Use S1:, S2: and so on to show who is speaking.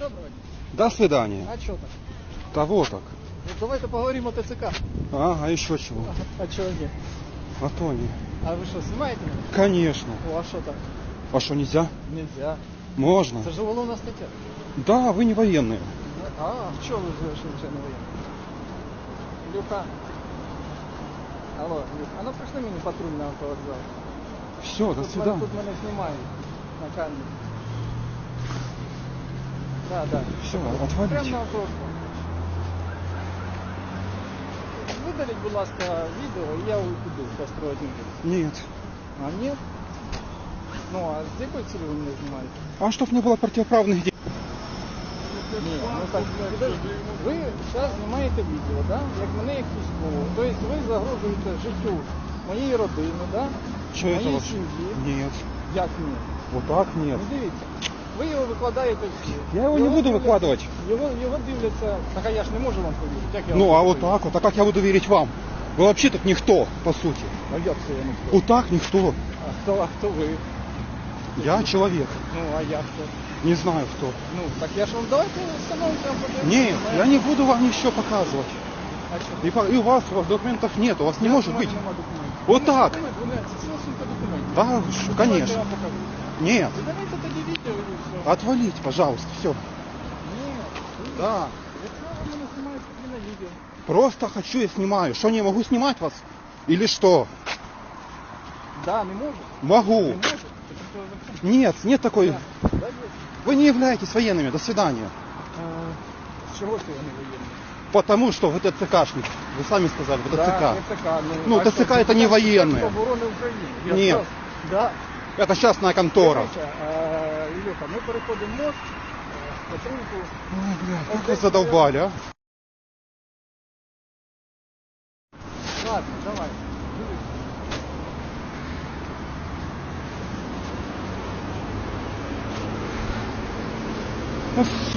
S1: Доброго дня.
S2: До свидания.
S1: А що так?
S2: Того так.
S1: Ну, давайте поговоримо о ТЦК.
S2: Ага, еще чего.
S1: А чого ні?
S2: А то не.
S1: А ви що, знімаєте мене?
S2: Конечно.
S1: О, а що так?
S2: А что, нельзя?
S1: Нельзя.
S2: Можно.
S1: Це ж уголовна стаття.
S2: Да, вы не военные.
S1: А, що ви вирішили, що я не воєнний? Люка. Алло, Люк, а ну прийшли мені патруль на автовокзал.
S2: Все, до
S1: Тут, мене,
S2: свидания.
S1: тут мене знімають на камері. Так, так.
S2: Все,
S1: Прямо
S2: отвалите.
S1: на автобусі. Видаліть, будь ласка, відео, і я уйду построїть не буду.
S2: Нет.
S1: А ні? Ну, а з якої цілі ви мене знімаєте?
S2: А чтоб не было противоправных действий.
S1: Ні, ну так, підожди. Ви зараз знімаєте відео, да? як мене як військового. Тобто ви загрожуєте життю моєї родини, да?
S2: Что это
S1: моєї
S2: вообще?
S1: сім'ї.
S2: Нет.
S1: Як ні?
S2: Вот так нет.
S1: Ну дивіться. Ви його викладаєте всі.
S2: Я его не буду
S1: дивляться-
S2: выкладывать.
S1: Його, його дивляться. Так а я ж не можу вам повірити. Як я
S2: Ну,
S1: вам
S2: а вот
S1: повірю?
S2: так вот. А как я буду верить вам? Вы вообще тут никто, по сути.
S1: А як це я не хто?
S2: Вот так никто.
S1: А хто, а хто ви?
S2: Я человек.
S1: Ну, а як це?
S2: Не знаю кто.
S1: Ну, так я ж вам давайте встановимо прямо подивимося.
S2: Нет, я не буду вам ничего показывать.
S1: А що?
S2: И, по- и у вас, у вас документов нет, у вас не
S1: Як
S2: может
S1: у мене
S2: быть.
S1: нема документів?
S2: Вот
S1: У мене
S2: так.
S1: документ, вони- Це сумка документів.
S2: Да,
S1: Ну,
S2: что,
S1: давайте Я
S2: конечно.
S1: вам покажу.
S2: Нет.
S1: Ну, Давайте тоді відео і все.
S2: Отвалить, пожалуйста, все.
S1: Ні,
S2: Да.
S1: якщо ви мене знімаєте тоді на відео.
S2: Просто хочу, я снимаю. Что, не могу снимать вас? Или что?
S1: Да, не можу.
S2: Могу.
S1: Не можу. Це просто закон.
S2: Нет, нет такой...
S1: Да, да, є.
S2: Вы не являетесь военными. До свидания.
S1: Е, З чого це я не воєнний?
S2: Потому что вы ТЦКшник. Вы сами сказали, вы
S1: Да,
S2: ТЦК.
S1: ТЦК.
S2: Ну,
S1: а
S2: ТЦК
S1: що,
S2: это не
S1: Міністерство
S2: воєнне.
S1: оборони України. Я
S2: Ні.
S1: сказав, Да.
S2: Это частная контора.
S1: Ілюха, ми переходимо мост, е, патрульку.
S2: Ой, бля, как вы задолбали, а?
S1: Ладно, давай. Дивись.